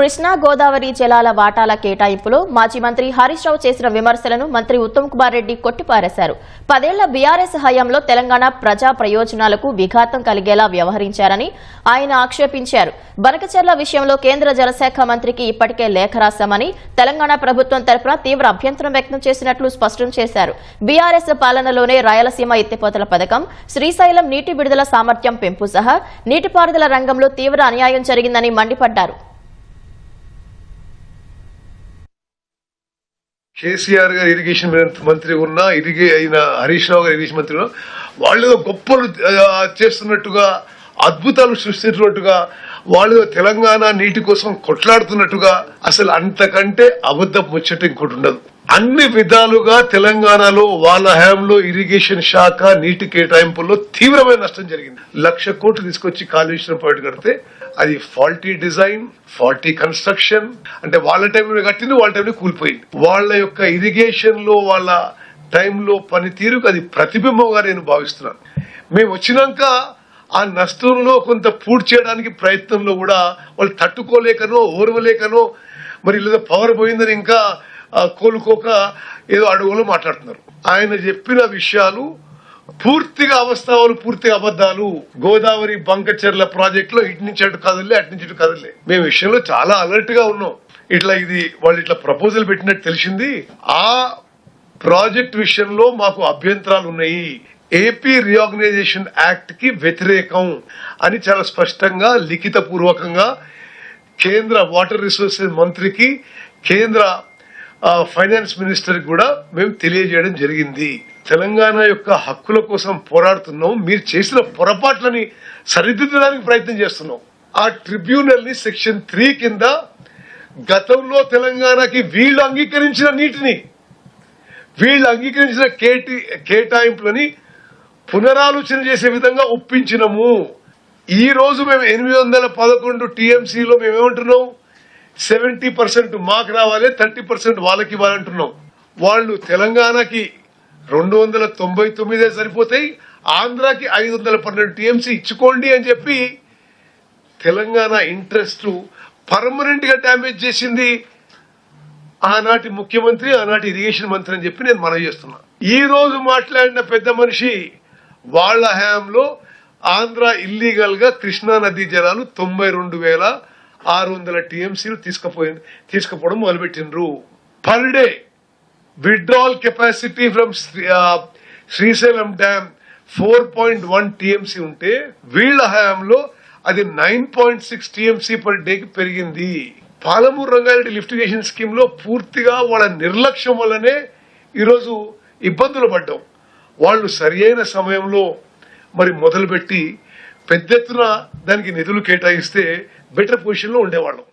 కృష్ణా గోదావరి జలాల వాటాల కేటాయింపులో మాజీ మంత్రి హరీష్ రావు చేసిన విమర్శలను మంత్రి ఉత్తమ్ కుమార్ రెడ్డి కొట్టిపారేశారు. పదేళ్ళ బీఆర్ఎస్ హయాంలో తెలంగాణ ప్రజా ప్రయోజనాలకు విఘాతం కలిగేలా వ్యవహరించారని ఆయన ఆక్షేపించారు. బనకచర్ల విషయంలో కేంద్ర జలశాఖ మంత్రికి ఇప్పటికే లేఖ రాశామని తెలంగాణ ప్రభుత్వం తరఫున తీవ్ర అభ్యంతరం వ్యక్తం చేసినట్లు స్పష్టం చేశారు. బీఆర్ఎస్ పాలనలోనే రాయలసీమ ఎత్తిపోతల పథకం శ్రీశైలం నీటి విడుదల సామర్థ్యం పెంపు సహా నీటిపారుదల రంగంలో తీవ్ర అన్యాయం జరిగిందని మండిపడ్డారు. కేసీఆర్ గారు ఇరిగేషన్ మంత్రి ఉన్నా ఇరిగే అయిన హరీష్ రావు గారు ఇరిగేషన్ మంత్రి ఉన్నా వాళ్ళు గొప్పలు చేస్తున్నట్టుగా అద్భుతాలు సృష్టిస్తున్నట్టుగా వాళ్ళు తెలంగాణ నీటి కోసం కొట్లాడుతున్నట్టుగా అసలు అంతకంటే అబద్ధం ముచ్చట ఇంకోటి ఉండదు. అన్ని విధాలుగా తెలంగాణలో వాళ్ళ హయాంలో ఇరిగేషన్ శాఖ నీటి కేటాయింపుల్లో తీవ్రమైన నష్టం జరిగింది. లక్ష కోట్లు తీసుకొచ్చి కాళేశ్వరం పాయింట్ కడితే అది ఫాల్టీ డిజైన్ ఫాల్టీ కన్స్ట్రక్షన్ అంటే వాళ్ళ టైంలో కట్టింది వాళ్ళ టైంలో కూలిపోయింది. వాళ్ళ యొక్క ఇరిగేషన్లో వాళ్ళ టైంలో పనితీరుకు అది ప్రతిబింబంగా నేను భావిస్తున్నాను. మేము వచ్చినాక ఆ నష్టంలో కొంత పూర్తి చేయడానికి ప్రయత్నంలో కూడా వాళ్ళు తట్టుకోలేకనో ఓర్వలేకనో మరి లేదా పవర్ పోయిందని ఇంకా కోలుకోక ఏదో అడుగులో మాట్లాడుతున్నారు. ఆయన చెప్పిన విషయాలు పూర్తిగా అవస్థాలు పూర్తిగా అబద్ధాలు. గోదావరి బంకచెర్ల ప్రాజెక్ట్లో ఇటు నుంచి అటు కదలే అటు నుంచి ఇటు కదలే. మేము విషయంలో చాలా అలర్ట్గా ఉన్నాం. ఇట్లా ఇది వాళ్ళు ఇట్లా ప్రపోజల్ పెట్టినట్టు తెలిసింది. ఆ ప్రాజెక్ట్ విషయంలో మాకు అభ్యంతరాలు ఉన్నాయి. ఏపీ రీఆర్గనైజేషన్ యాక్ట్కి వ్యతిరేకం అని చాలా స్పష్టంగా లిఖిత పూర్వకంగా కేంద్ర వాటర్ రిసోర్సెస్ మంత్రికి కేంద్ర ఫైనాన్స్ మినిస్టర్ కూడా మేము తెలియజేయడం జరిగింది. తెలంగాణ యొక్క హక్కుల కోసం పోరాడుతున్నాం. మీరు చేసిన పొరపాట్లని సరిదిద్దడానికి ప్రయత్నం చేస్తున్నాం. ఆ ట్రిబ్యునల్ని సెక్షన్ త్రీ కింద గతంలో తెలంగాణకి వీళ్ళు అంగీకరించిన నీటిని వీళ్ళు అంగీకరించిన కేటి కేటాయింపులని పునరాలోచన చేసే విధంగా ఒప్పించినము. ఈ రోజు మేము ఎనిమిది వందల పదకొండు టీఎంసీలో మేమేమంటున్నాం? సెవెంటీ పర్సెంట్ మాకు రావాలి థర్టీ పర్సెంట్ వాళ్ళకి ఇవ్వాలంటున్నాం వాళ్ళు తెలంగాణకి రెండు వందల తొంభై తొమ్మిదే సరిపోతాయి ఆంధ్రాకి ఐదు వందల పన్నెండు టీఎంసీ ఇచ్చుకోండి అని చెప్పి తెలంగాణ ఇంట్రెస్ట్ పర్మనెంట్గా డ్యామేజ్ చేసింది ఆనాటి ముఖ్యమంత్రి ఆనాటి ఇరిగేషన్ మంత్రి అని చెప్పి నేను మనవి చేస్తున్నా. ఈ రోజు మాట్లాడిన పెద్ద మనిషి వాళ్ళ హయాంలో ఆంధ్ర ఇల్లీగల్గా కృష్ణా నదీ జలాలు తొంభై రెండు వేల ఆరు వందల టీఎంసీలు తీసుకుపోయి తీసుకుపోవడం మొదలుపెట్టినరు per day withdrawal capacity from Srisailam dam four point one TMC ఉంటే వీళ్ళ హయాంలో అది nine point six TMC per డేకి పెరిగింది. పాలమూరు రంగారెడ్డి లిఫ్టిగేషన్ స్కీమ్లో పూర్తిగా వాళ్ళ నిర్లక్ష్యం వల్లనే ఈరోజు ఇబ్బందులు పడ్డాం. వాళ్ళు సరియైన సమయంలో మరి మొదలుపెట్టి పెద్ద ఎత్తున దానికి నిధులు కేటాయిస్తే బెటర్ పొజిషన్లో ఉండేవాళ్ళం.